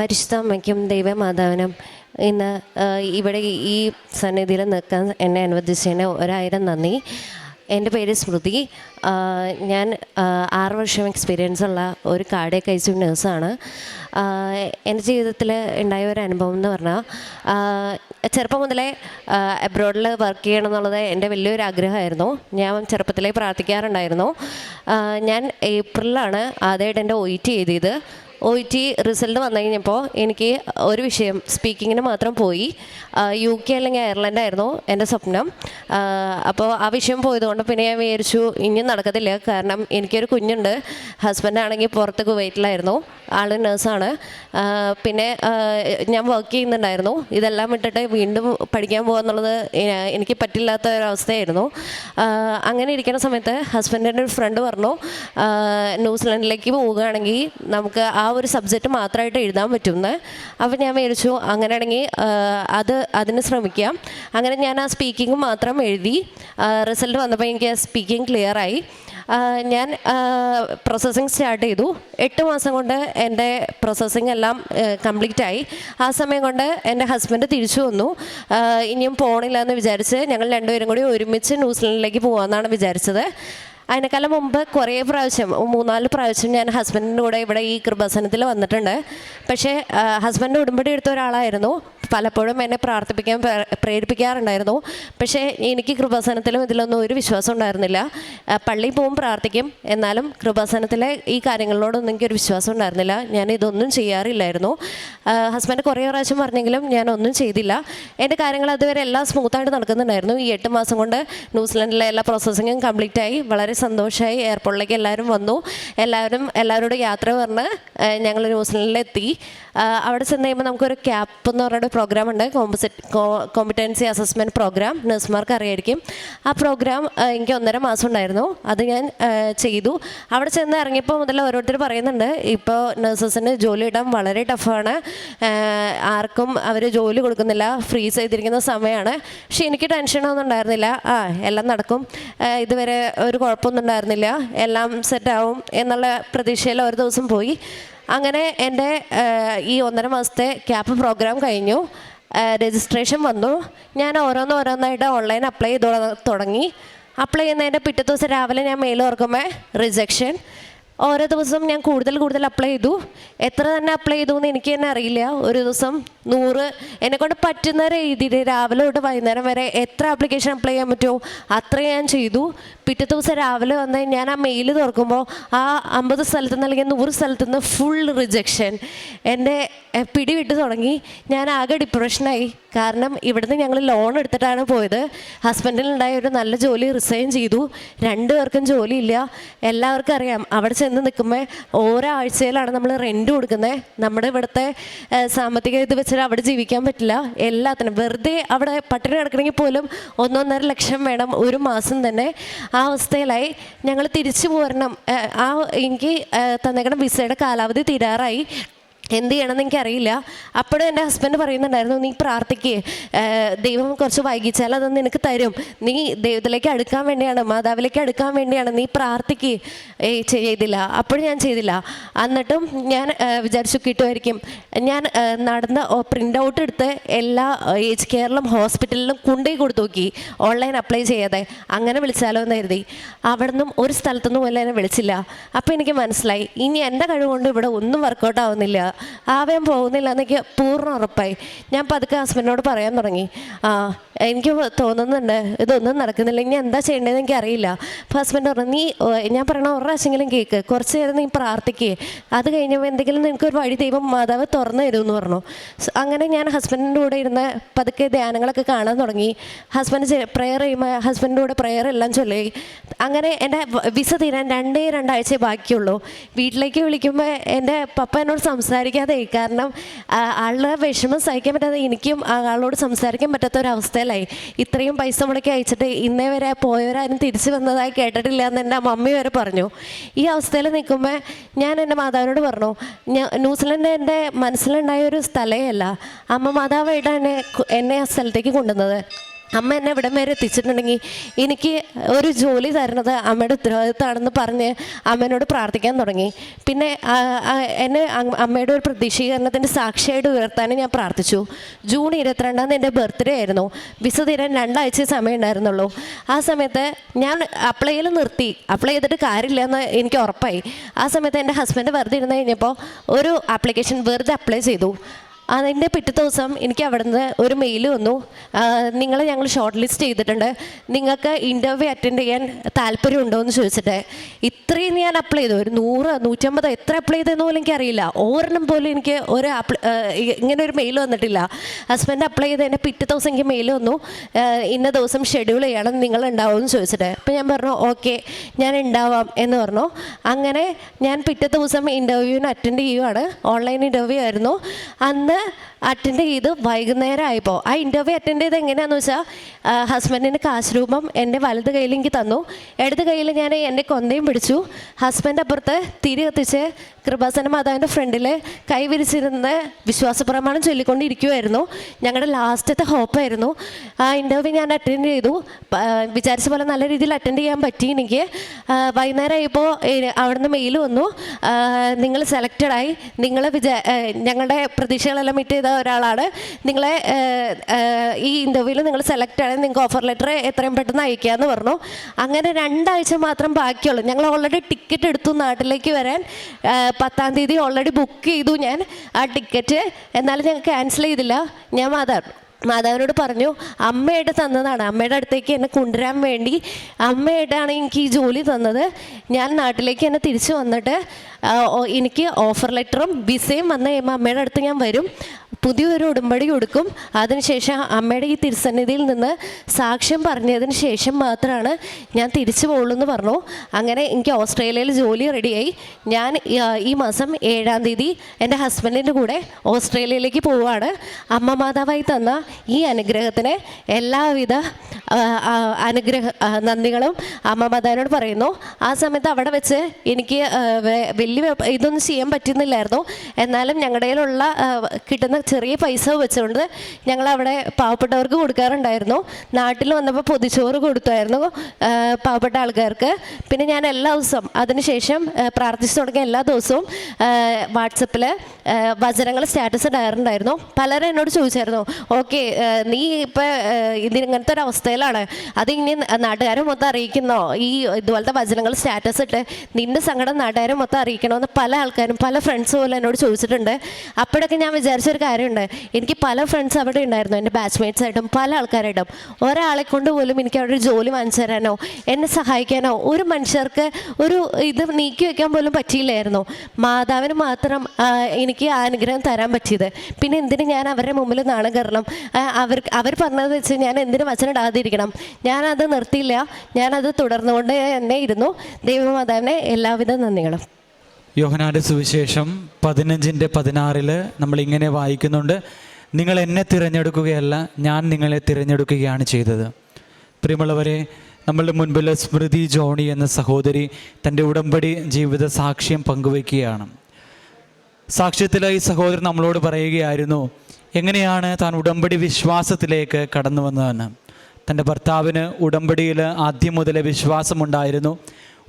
പരിശുദ്ധ അമ്മയ്ക്കും ദൈവമാതാവിനും ഇന്ന് ഇവിടെ ഈ സന്നിധിയിൽ നിൽക്കാൻ എന്നെ അനുവദിച്ചതിന് ഒരായിരം നന്ദി. എന്റെ പേര് സ്മൃതി. ഞാൻ ആറ് വർഷം എക്സ്പീരിയൻസ് ഉള്ള ഒരു കാർഡിയക് ഐ സി നേഴ്സാണ് എന്റെ ജീവിതത്തിൽ ഉണ്ടായ ഒരു അനുഭവം എന്ന് പറഞ്ഞാൽ ചെറുപ്പം മുതലേ അബ്രോഡിൽ വർക്ക് ചെയ്യണം എന്നുള്ളത് എന്റെ വലിയൊരു ആഗ്രഹമായിരുന്നു. ഞാൻ ചെറുപ്പത്തിലേ പ്രാർത്ഥിക്കാറുണ്ടായിരുന്നു. ഞാൻ ഏപ്രിലാണ് ആദ്യമായിട്ട് എന്റെ ഒ ഇ ടി എഴുതിയത്. ഒ ഇ ടി റിസൾട്ട് വന്നു കഴിഞ്ഞപ്പോൾ എനിക്ക് ഒരു വിഷയം സ്പീക്കിങ്ങിന് മാത്രം പോയി. യു കെ അല്ലെങ്കിൽ അയർലൻഡ് ആയിരുന്നു എന്റെ സ്വപ്നം. അപ്പോൾ ആ വിഷയം പോയതുകൊണ്ട് പിന്നെ ഞാൻ വിചാരിച്ചു ഇനിയും നടക്കത്തില്ല. കാരണം എനിക്കൊരു കുഞ്ഞുണ്ട്. ഹസ്ബൻഡാണെങ്കിൽ പുറത്ത് കുവൈറ്റിലായിരുന്നു. ആൾ നേഴ്സാണ്. പിന്നെ ഞാൻ വർക്ക് ചെയ്യുന്നുണ്ടായിരുന്നു. ഇതെല്ലാം വിട്ടിട്ട് വീണ്ടും പഠിക്കാൻ പോകുക എനിക്ക് പറ്റില്ലാത്ത ഒരവസ്ഥയായിരുന്നു അങ്ങനെ ഇരിക്കുന്ന സമയത്ത് ഹസ്ബൻഡിന്റെ ഒരു ഫ്രണ്ട് പറഞ്ഞു ന്യൂസിലൻഡിലേക്ക് പോവുകയാണെങ്കിൽ നമുക്ക് ആ ഒരു സബ്ജക്റ്റ് മാത്രമായിട്ട് എഴുതാൻ പറ്റുമെന്ന് അപ്പോൾ ഞാൻ മേടിച്ചു അങ്ങനെയാണെങ്കിൽ അത് അതിന് ശ്രമിക്കാം. അങ്ങനെ ഞാൻ ആ സ്പീക്കിംഗ് മാത്രം എഴുതി. റിസൾട്ട് വന്നപ്പോൾ എനിക്ക് ആ സ്പീക്കിംഗ് ക്ലിയറായി ഞാൻ പ്രോസസ്സിങ് സ്റ്റാർട്ട് ചെയ്തു. എട്ട് മാസം കൊണ്ട് എന്റെ പ്രോസസ്സിങ് എല്ലാം കംപ്ലീറ്റ് ആയി. ആ സമയം കൊണ്ട് എന്റെ ഹസ്ബൻഡ് തിരിച്ചു വന്നു. ഇനിയും പോണില്ല എന്ന് വിചാരിച്ച് ഞങ്ങൾ രണ്ടുപേരും കൂടി ഒരുമിച്ച് ന്യൂസിലൻഡിലേക്ക് പോകാമെന്നാണ് വിചാരിച്ചത്. അതിനേക്കാളും മുമ്പ് കുറേ പ്രാവശ്യം മൂന്നാൽ പ്രാവശ്യം ഞാൻ ഹസ്ബൻഡിന്റെ കൂടെ ഇവിടെ ഈ കൃപാസനത്തിൽ വന്നിട്ടുണ്ട്. പക്ഷേ ഹസ്ബൻഡ് ഉടുമ്പടി എടുത്ത ഒരാളായിരുന്നു. പലപ്പോഴും എന്നെ പ്രാർത്ഥിപ്പിക്കാൻ പ്രേ- പ്രേരിപ്പിക്കാറുണ്ടായിരുന്നു. പക്ഷേ എനിക്ക് കൃപാസനത്തിലും ഇതിലൊന്നും ഒരു വിശ്വാസം ഉണ്ടായിരുന്നില്ല. പള്ളിയിൽ പോകും പ്രാർത്ഥിക്കും. എന്നാലും കൃപാസനത്തിലെ ഈ കാര്യങ്ങളിലോടൊന്നും എനിക്കൊരു വിശ്വാസം ഉണ്ടായിരുന്നില്ല. ഞാൻ ഇതൊന്നും ചെയ്യാറില്ലായിരുന്നു. ഹസ്ബൻഡ് കുറേ പ്രാവശ്യം പറഞ്ഞെങ്കിലും ഞാൻ ഒന്നും ചെയ്തില്ല. എന്റെ കാര്യങ്ങൾ അതുവരെ എല്ലാം സ്മൂത്തായിട്ട് നടക്കുന്നുണ്ടായിരുന്നു. ഈ എട്ട് മാസം കൊണ്ട് ന്യൂസിലൻഡിലെ എല്ലാ പ്രോസസ്സിങ്ങും കംപ്ലീറ്റ് ആയി. വളരെ സന്തോഷമായി എയർപോർട്ടിലേക്ക് എല്ലാവരും വന്നു. എല്ലാവരും എല്ലാവരോടും യാത്ര പറഞ്ഞ് ഞങ്ങൾ ന്യൂസിലൻഡിലെത്തി. അവിടെ ചെന്ന് കഴിയുമ്പോൾ നമുക്കൊരു ക്യാപ്പ് എന്ന് പറയുന്ന പ്രോഗ്രാം ഉണ്ട്. കോമ്പസിറ്റ് കോമ്പിറ്റൻസി അസസ്മെന്റ് പ്രോഗ്രാം നഴ്സുമാർക്ക് അറിയായിരിക്കും. ആ പ്രോഗ്രാം എനിക്ക് ഒന്നര മാസം ഉണ്ടായിരുന്നു. അത് ഞാൻ ചെയ്തു. അവിടെ ചെന്ന് ഇറങ്ങിയപ്പോൾ മുതൽ ഓരോരുത്തർ പറയുന്നുണ്ട് ഇപ്പോൾ നഴ്സസിന് ജോലി ഇടാൻ വളരെ ടഫാണ് ആർക്കും അവർ ജോലി കൊടുക്കുന്നില്ല. ഫ്രീസ് ചെയ്തിരിക്കുന്ന സമയമാണ് പക്ഷെ എനിക്ക് ടെൻഷനൊന്നും ഉണ്ടായിരുന്നില്ല. ആ എല്ലാം നടക്കും. ഇതുവരെ ഒരു കുഴപ്പമൊന്നും ഉണ്ടായിരുന്നില്ല. എല്ലാം സെറ്റാവും എന്നുള്ള പ്രതീക്ഷയിൽ ഒരു ദിവസം പോയി. അങ്ങനെ എന്റെ ഈ ഒന്നര മാസത്തെ ക്യാപ്പ് പ്രോഗ്രാം കഴിഞ്ഞു. രജിസ്ട്രേഷൻ വന്നു. ഞാൻ ഓരോന്ന് ഓരോന്നായിട്ട് ഓൺലൈൻ അപ്ലൈ ചെയ്ത് തുടങ്ങി. അപ്ലൈ ചെയ്യുന്നതിന്റെ പിറ്റേ ദിവസം രാവിലെ ഞാൻ മെയിൽ ഓർക്കുമ്പോൾ റിജക്ഷൻ ഓരോ ദിവസം ഞാൻ കൂടുതൽ കൂടുതൽ അപ്ലൈ ചെയ്തു. എത്ര തന്നെ അപ്ലൈ ചെയ്തു എന്ന് എനിക്ക് തന്നെ അറിയില്ല. ഒരു ദിവസം നൂറ് എന്നെക്കൊണ്ട് പറ്റുന്ന രീതിയിൽ രാവിലെ തൊട്ട് വൈകുന്നേരം വരെ എത്ര ആപ്ലിക്കേഷൻ അപ്ലൈ ചെയ്യാൻ പറ്റുമോ അത്ര ഞാൻ ചെയ്തു. പിറ്റേ ദിവസം രാവിലെ വന്ന് ഞാൻ ആ മെയിൽ തുറക്കുമ്പോൾ ആ അമ്പത് സ്ഥലത്ത് നിന്ന് അല്ലെങ്കിൽ നൂറ് സ്ഥലത്ത് നിന്ന് ഫുൾ റിജക്ഷൻ എന്റെ പിടിവിട്ട് പിടി വിട്ട് തുടങ്ങി. ഞാൻ ആകെ ഡിപ്രഷനായി കാരണം ഇവിടുന്ന് ഞങ്ങൾ ലോൺ എടുത്തിട്ടാണ് പോയത്. ഹസ്ബൻഡിനുണ്ടായ ഒരു നല്ല ജോലി റിസൈൻ ചെയ്തു. രണ്ടു പേർക്കും ജോലിയില്ല. എല്ലാവർക്കും അറിയാം. അവിടെ നിൽക്കുമ്പോൾ ഓരോ ആഴ്ചയിലാണ് നമ്മൾ റെന്റ് കൊടുക്കുന്നത് നമ്മുടെ ഇവിടുത്തെ സാമ്പത്തിക ഇത് വെച്ചിട്ട് അവിടെ ജീവിക്കാൻ പറ്റില്ല. എല്ലാത്തിനും. വെറുതെ അവിടെ പട്ടിണി കിടക്കണമെങ്കിൽ പോലും ഒന്നൊന്നര ലക്ഷം വേണം ഒരു മാസം തന്നെ. ആ അവസ്ഥയിലായി. ഞങ്ങൾ തിരിച്ചു പോരണം. ആ എനിക്ക് തന്നേക്കണം വിസയുടെ കാലാവധി തീരാറായി. എന്ത് ചെയ്യണമെന്ന് എനിക്കറിയില്ല. അപ്പോഴും എന്റെ ഹസ്ബൻഡ് പറയുന്നുണ്ടായിരുന്നു നീ പ്രാർത്ഥിക്കേ. ദൈവം കുറച്ച് വൈകിച്ചാൽ അത് നിനക്ക് തരും. നീ ദൈവത്തിലേക്ക് അടുക്കാൻ വേണ്ടിയാണ് മാതാവിലേക്ക് അടുക്കാൻ വേണ്ടിയാണ്. നീ പ്രാർത്ഥിക്കേ. ചെയ്തില്ല. അപ്പോഴും ഞാൻ ചെയ്തില്ല. എന്നിട്ടും ഞാൻ വിചാരിച്ചു കിട്ടുമായിരിക്കും. ഞാൻ നടന്ന പ്രിന്റ് ഔട്ട് എടുത്ത് എല്ലാ ഏജ് കെയറിലും ഹോസ്പിറ്റലിലും കൊണ്ടുപോയി കൊടുത്തു നോക്കി. ഓൺലൈൻ അപ്ലൈ ചെയ്യാതെ. അങ്ങനെ വിളിച്ചാലോ എന്ന് കരുതി. അവിടെ നിന്നും ഒരു സ്ഥലത്തുനിന്നും പോലെ എന്നെ വിളിച്ചില്ല. അപ്പോൾ എനിക്ക് മനസ്സിലായി. ഇനി എന്റെ കഴിവുകൊണ്ട് ഇവിടെ ഒന്നും വർക്കൗട്ട് ആവുന്നില്ല. ആവാൻ പോകുന്നില്ല എന്നൊക്കെ പൂർണ ഉറപ്പായി. ഞാൻ പതുക്കെ ഹസ്ബൻഡിനോട് പറയാൻ തുടങ്ങി. ആ എനിക്ക് തോന്നുന്നുണ്ട് ഇതൊന്നും നടക്കുന്നില്ല. ഇനി എന്താ ചെയ്യേണ്ടതെന്ന് എനിക്ക് അറിയില്ല. അപ്പോൾ ഹസ്ബൻഡ് പറഞ്ഞു നീ ഞാൻ പറയണ ഒരു പ്രാവശ്യമെങ്കിലും കേൾക്ക് കുറച്ച് നേരം നീ പ്രാർത്ഥിക്കേ. അത് കഴിഞ്ഞപ്പോൾ എന്തെങ്കിലും നിനക്കൊരു വഴി ദൈവം മാതാവ് തുറന്നു തരുമെന്ന് പറഞ്ഞു. അങ്ങനെ ഞാൻ ഹസ്ബൻഡിന്റെ കൂടെ ഇരുന്ന് പതുക്കെ ധ്യാനങ്ങളൊക്കെ കാണാൻ തുടങ്ങി. ഹസ്ബൻഡ് പ്രെയർ ചെയ്യുമ്പോൾ ഹസ്ബൻഡിന്റെ കൂടെ പ്രെയർ എല്ലാം ചൊല്ലി അങ്ങനെ എന്റെ വിസ തീരാൻ രണ്ടേ രണ്ടാഴ്ചയെ ബാക്കിയുള്ളൂ. വീട്ടിലേക്ക് വിളിക്കുമ്പോൾ എന്റെ പപ്പ എന്നോട് സംസാരിക്കാതെ കാരണം ആളുടെ വിഷമം സഹിക്കാൻ പറ്റാതെ എനിക്കും ആളോട് സംസാരിക്കാൻ പറ്റാത്ത ഒരു അവസ്ഥയിലായി ഇത്രയും പൈസ മുടക്കി അയച്ചിട്ട് ഇന്നേ വരെ പോയവരാരും തിരിച്ചു വന്നതായി കേട്ടിട്ടില്ല എന്ന് എന്റെ മമ്മി വരെ പറഞ്ഞു. ഈ അവസ്ഥയിൽ നിൽക്കുമ്പോൾ ഞാൻ എന്റെ മാതാവിനോട് പറഞ്ഞു ന്യൂസിലൻഡ് എന്റെ മനസ്സിലുണ്ടായ ഒരു സ്ഥലയല്ല അമ്മ മാതാവായിട്ടാണ് എന്നെ ആ സ്ഥലത്തേക്ക് കൊണ്ടുവന്നത്. അമ്മ എന്നെ ഇവിടം വരെ എത്തിച്ചിട്ടുണ്ടെങ്കിൽ എനിക്ക് ഒരു ജോലി തരുന്നത് അമ്മയുടെ ഉത്തരവാദിത്തമാണെന്ന് പറഞ്ഞ് അമ്മേനോട് പ്രാർത്ഥിക്കാൻ തുടങ്ങി. പിന്നെ എന്നെ അമ്മയുടെ ഒരു പ്രതീക്ഷീകരണത്തിന്റെ സാക്ഷിയായിട്ട് ഉയർത്താനും ഞാൻ പ്രാർത്ഥിച്ചു. ജൂൺ ഇരുപത്തിരണ്ടാം തീയതി എന്റെ ബർത്ത്ഡേ ആയിരുന്നു. വിസ തീരാൻ രണ്ടാഴ്ച സമയം ഉണ്ടായിരുന്നുള്ളൂ. ആ സമയത്ത് ഞാൻ അപ്ലൈ നിർത്തി. അപ്ലൈ ചെയ്തിട്ട് കാര്യമില്ല എന്ന് എനിക്ക് ഉറപ്പായി. ആ സമയത്ത് എന്റെ ഹസ്ബൻഡ് വെറുതെ ഇരുന്ന് കഴിഞ്ഞപ്പോൾ ഒരു ആപ്ലിക്കേഷൻ വെറുതെ അപ്ലൈ ചെയ്തു. അതിന്റെ പിറ്റേ ദിവസം എനിക്ക് അവിടുന്ന് ഒരു മെയിൽ വന്നു. നിങ്ങളെ ഞങ്ങൾ ഷോർട്ട് ലിസ്റ്റ് ചെയ്തിട്ടുണ്ട്. നിങ്ങൾക്ക് ഇന്റർവ്യൂ അറ്റൻഡ് ചെയ്യാൻ താല്പര്യമുണ്ടോ എന്ന് ചോദിച്ചിട്ട് ഇത്രയും ഞാൻ അപ്ലൈ ചെയ്തു. ഒരു നൂറ് നൂറ്റമ്പത് എത്ര അപ്ലൈ ചെയ്തെന്ന് പോലും എനിക്കറിയില്ല ഒരെണ്ണം പോലും എനിക്ക് ഒരു ഇങ്ങനെ ഒരു മെയിൽ വന്നിട്ടില്ല. ഹസ്ബൻഡ് അപ്ലൈ ചെയ്തതിന്റെ പിറ്റേ ദിവസം എനിക്ക് മെയിൽ വന്നു. ഇന്ന ദിവസം ഷെഡ്യൂൾ ചെയ്യണം നിങ്ങൾ ഉണ്ടാവുമെന്ന് ചോദിച്ചിട്ട്. അപ്പോൾ ഞാൻ പറഞ്ഞു ഓക്കെ ഞാൻ ഉണ്ടാവാം എന്ന് പറഞ്ഞു. അങ്ങനെ ഞാൻ പിറ്റേ ദിവസം ഇന്റർവ്യൂവിന് അറ്റൻഡ് ചെയ്യുവാണ്. ഓൺലൈൻ ഇന്റർവ്യൂ ആയിരുന്നു. അന്ന് അറ്റൻഡ് ചെയ്ത് വൈകുന്നേരം ആയപ്പോൾ ആ ഇന്റർവ്യൂ അറ്റൻഡ് ചെയ്ത് എങ്ങനെയാണെന്ന് വെച്ചാൽ ഹസ്ബൻഡിന് കാശ് രൂപം എന്റെ വലത് കയ്യിൽ എനിക്ക് തന്നു. ഇടത് കയ്യിൽ ഞാൻ എന്റെ കൊന്തയും പിടിച്ചു. ഹസ്ബൻഡ് അപ്പുറത്ത് തിരി കത്തിച്ച് കൃപാസന മാതാവിന്റെ ഫ്രണ്ടിൽ കൈ വിരിച്ചിരുന്ന് വിശ്വാസ പ്രമാണം ചൊല്ലിക്കൊണ്ടിരിക്കുമായിരുന്നു ഞങ്ങളുടെ ലാസ്റ്റത്തെ ഹോപ്പായിരുന്നു. ആ ഇന്റർവ്യൂ ഞാൻ അറ്റൻഡ് ചെയ്തു. വിചാരിച്ച പോലെ നല്ല രീതിയിൽ അറ്റൻഡ് ചെയ്യാൻ പറ്റി എനിക്ക്. വൈകുന്നേരം ആയപ്പോൾ അവിടുന്ന് മെയിൽ വന്നു. നിങ്ങൾ സെലക്റ്റഡായി നിങ്ങൾ വിചാ ഞങ്ങളുടെ പ്രതീക്ഷകളെല്ലാം മീറ്റ് ചെയ്ത ഒരാളാണ്. നിങ്ങളെ ഈ ഇന്റർവ്യൂവിൽ നിങ്ങൾ സെലക്ട് ആണെങ്കിൽ നിങ്ങൾക്ക് ഓഫർ ലെറ്റർ എത്രയും പെട്ടെന്ന് അയക്കാമെന്ന് പറഞ്ഞു. അങ്ങനെ രണ്ടാഴ്ച മാത്രം ബാക്കിയുള്ളൂ. ഞങ്ങൾ ഓൾറെഡി ടിക്കറ്റ് എടുത്തു നാട്ടിലേക്ക് വരാൻ. പത്താം തീയതി ഓൾറെഡി ബുക്ക് ചെയ്തു ഞാൻ. ആ ടിക്കറ്റ് എന്നാലും ഞങ്ങൾ ക്യാൻസൽ ചെയ്തില്ല. ഞാൻ മാതാവ് മാതാവിനോട് പറഞ്ഞു അമ്മയായിട്ട് തന്നതാണ്. അമ്മയുടെ അടുത്തേക്ക് എന്നെ കൊണ്ടുവരാൻ വേണ്ടി അമ്മയായിട്ടാണ് എനിക്ക് ഈ ജോലി തന്നത്. ഞാൻ നാട്ടിലേക്ക് എന്നെ തിരിച്ചു വന്നിട്ട് എനിക്ക് ഓഫർ ലെറ്ററും വിസയും വന്ന് കഴിയുമ്പോൾ അമ്മയുടെ അടുത്ത് ഞാൻ വരും. പുതിയൊരു ഉടമ്പടി കൊടുക്കും. അതിനുശേഷം അമ്മയുടെ ഈ തിരുസന്നിധിയിൽ നിന്ന് സാക്ഷ്യം പറഞ്ഞതിന് ശേഷം മാത്രമാണ് ഞാൻ തിരിച്ചു പോകുള്ളൂ എന്ന് പറഞ്ഞു. അങ്ങനെ എനിക്ക് ഓസ്ട്രേലിയയിൽ ജോലി റെഡിയായി. ഞാൻ ഈ- മാസം ഏഴാം തീയതി എന്റെ ഹസ്ബൻഡിന്റെ കൂടെ ഓസ്ട്രേലിയയിലേക്ക് പോവുകയാണ്. അമ്മ മാതാവായി തന്ന ഈ അനുഗ്രഹത്തിന് എല്ലാവിധ അനുഗ്രഹ നന്ദികളും അമ്മ മാതാവിനോട് പറയുന്നു. ആ സമയത്ത് അവിടെ വെച്ച് എനിക്ക് വലിയ ഇതൊന്നും ചെയ്യാൻ പറ്റുന്നില്ലായിരുന്നു. എന്നാലും ഞങ്ങളുടെ കയ്യിലുള്ള കിട്ടുന്ന ചെറിയ പൈസ വെച്ചുകൊണ്ട് ഞങ്ങൾ അവിടെ പാവപ്പെട്ടവർക്ക് കൊടുക്കാറുണ്ടായിരുന്നു. നാട്ടിൽ വന്നപ്പോൾ പൊതിച്ചോറ് കൊടുത്തായിരുന്നു പാവപ്പെട്ട ആൾക്കാർക്ക്. പിന്നെ ഞാൻ എല്ലാ ദിവസവും അതിനുശേഷം പ്രാർത്ഥിച്ചു തുടങ്ങിയ എല്ലാ ദിവസവും വാട്സപ്പിൽ വചനങ്ങൾ സ്റ്റാറ്റസ് ഇടാറുണ്ടായിരുന്നു. പലരും എന്നോട് ചോദിച്ചായിരുന്നു ഓക്കെ നീ ഇപ്പം ഇതിങ്ങനത്തെ ഒരു അവസ്ഥയിലാണ്. അത് ഇനി നാട്ടുകാരെ മൊത്തം അറിയിക്കുന്നോ? ഈ ഇതുപോലത്തെ വചനങ്ങൾ സ്റ്റാറ്റസ് ഇട്ട് നിന്റെ സങ്കടം നാട്ടുകാരെ മൊത്തം അറിയിക്കണമെന്ന് പല ആൾക്കാരും പല ഫ്രണ്ട്സ് പോലും എന്നോട് ചോദിച്ചിട്ടുണ്ട്. അപ്പോഴൊക്കെ ഞാൻ വിചാരിച്ചൊരു കാര്യമുണ്ട് എനിക്ക് പല ഫ്രണ്ട്സ് അവിടെ ഉണ്ടായിരുന്നു. എന്റെ ബാച്ച്മേറ്റ്സ് ആയിട്ടും പല ആൾക്കാരായിട്ടും. ഒരാളെ കൊണ്ട് പോലും എനിക്ക് അവിടെ ഒരു ജോലി വാങ്ങിച്ചു തരാനോ എന്നെ സഹായിക്കാനോ ഒരു മനുഷ്യർക്ക് ഒരു ഇത് നീക്കി വെക്കാൻ പോലും പറ്റിയില്ലായിരുന്നു. മാതാവിന് മാത്രം എനിക്ക് ആ അനുഗ്രഹം തരാൻ പറ്റിയത്. പിന്നെ എന്തിനു ഞാൻ അവരുടെ മുമ്പിൽ നാണം കയറണം? അവർ അവർ പറഞ്ഞത് വെച്ച് ഞാൻ എന്തിനു വചനം ഇടാതിരിക്കണം ഞാനത് നിർത്തിയില്ല. ഞാനത് തുടർന്നുകൊണ്ട് തന്നെ ഇരുന്നു. ദൈവമാതാവിനെ എല്ലാവിധ നന്ദികളും. യോഹനാന്റെ സുവിശേഷം പതിനഞ്ചിന്റെ പതിനാറിൽ നമ്മൾ ഇങ്ങനെ വായിക്കുന്നുണ്ട്. നിങ്ങൾ എന്നെ തിരഞ്ഞെടുക്കുകയല്ല ഞാൻ നിങ്ങളെ തിരഞ്ഞെടുക്കുകയാണ് ചെയ്തത്. പ്രിയമുള്ളവരെ നമ്മളുടെ മുൻപിൽ സ്മൃതി ജോണി എന്ന സഹോദരി തന്റെ ഉടമ്പടി ജീവിത സാക്ഷ്യം പങ്കുവയ്ക്കുകയാണ്. സാക്ഷ്യത്തിൽ ഈ സഹോദരൻ നമ്മളോട് പറയുകയായിരുന്നു എങ്ങനെയാണ് താൻ ഉടമ്പടി വിശ്വാസത്തിലേക്ക് കടന്നു വന്നതെന്ന്? തന്റെ ഭർത്താവിന് ഉടമ്പടിയിൽ ആദ്യം മുതലേ വിശ്വാസമുണ്ടായിരുന്നു.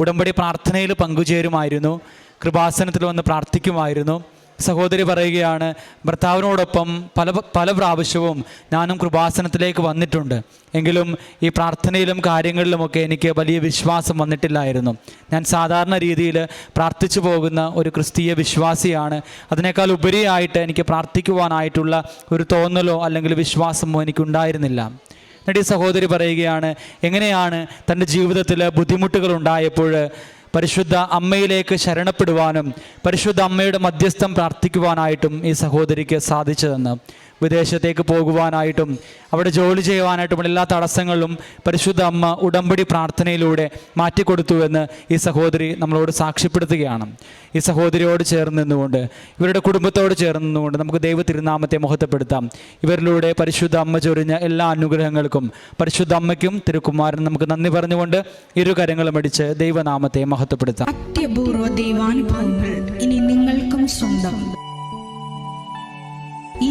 ഉടമ്പടി പ്രാർത്ഥനയിൽ പങ്കുചേരുമായിരുന്നു. കൃപാസനത്തിൽ വന്ന് പ്രാർത്ഥിക്കുമായിരുന്നു. സഹോദരി പറയുകയാണ് ഭർത്താവിനോടൊപ്പം പല പല പ്രാവശ്യവും ഞാനും കൃപാസനത്തിലേക്ക് വന്നിട്ടുണ്ട്. എങ്കിലും ഈ പ്രാർത്ഥനയിലും കാര്യങ്ങളിലുമൊക്കെ എനിക്ക് വലിയ വിശ്വാസം വന്നിട്ടില്ലായിരുന്നു. ഞാൻ സാധാരണ രീതിയിൽ പ്രാർത്ഥിച്ചു പോകുന്ന ഒരു ക്രിസ്തീയ വിശ്വാസിയാണ്. അതിനേക്കാൾ ഉപരിയായിട്ട് എനിക്ക് പ്രാർത്ഥിക്കുവാനായിട്ടുള്ള ഒരു തോന്നലോ അല്ലെങ്കിൽ വിശ്വാസമോ എനിക്കുണ്ടായിരുന്നില്ല. എന്നിട്ട് ഈ സഹോദരി പറയുകയാണ് എങ്ങനെയാണ് തന്റെ ജീവിതത്തിൽ ബുദ്ധിമുട്ടുകൾ ഉണ്ടായപ്പോൾ പരിശുദ്ധ അമ്മയിലേക്ക് ശരണപ്പെടുവാനും പരിശുദ്ധ അമ്മയുടെ മധ്യസ്ഥം പ്രാർത്ഥിക്കുവാനായിട്ടും ഈ സഹോദരിക്ക് സാധിച്ചതെന്ന് വിദേശത്തേക്ക് പോകുവാനായിട്ടും അവിടെ ജോലി ചെയ്യുവാനായിട്ടും എല്ലാ തടസ്സങ്ങളിലും പരിശുദ്ധ അമ്മ ഉടമ്പടി പ്രാർത്ഥനയിലൂടെ മാറ്റിക്കൊടുത്തുവെന്ന് ഈ സഹോദരി നമ്മളോട് സാക്ഷ്യപ്പെടുത്തുകയാണ്. ഈ സഹോദരിയോട് ചേർന്ന് നിന്നുകൊണ്ട് ഇവരുടെ കുടുംബത്തോട് ചേർന്ന് നിന്നുകൊണ്ട് നമുക്ക് ദൈവ തിരുനാമത്തെ മുഹത്തപ്പെടുത്താം ഇവരിലൂടെ പരിശുദ്ധ അമ്മ ചൊരിഞ്ഞ എല്ലാ അനുഗ്രഹങ്ങൾക്കും പരിശുദ്ധ അമ്മയ്ക്കും തിരുക്കുമാരനും നമുക്ക് നന്ദി പറഞ്ഞുകൊണ്ട് ഇരു കരങ്ങളും അടിച്ച് ദൈവനാമത്തെ മഹത്വപ്പെടുത്താം. അത്യപൂർവ ദൈവാനുഭവങ്ങൾ ഇനി നിങ്ങൾക്കും സ്വന്തം. ഈ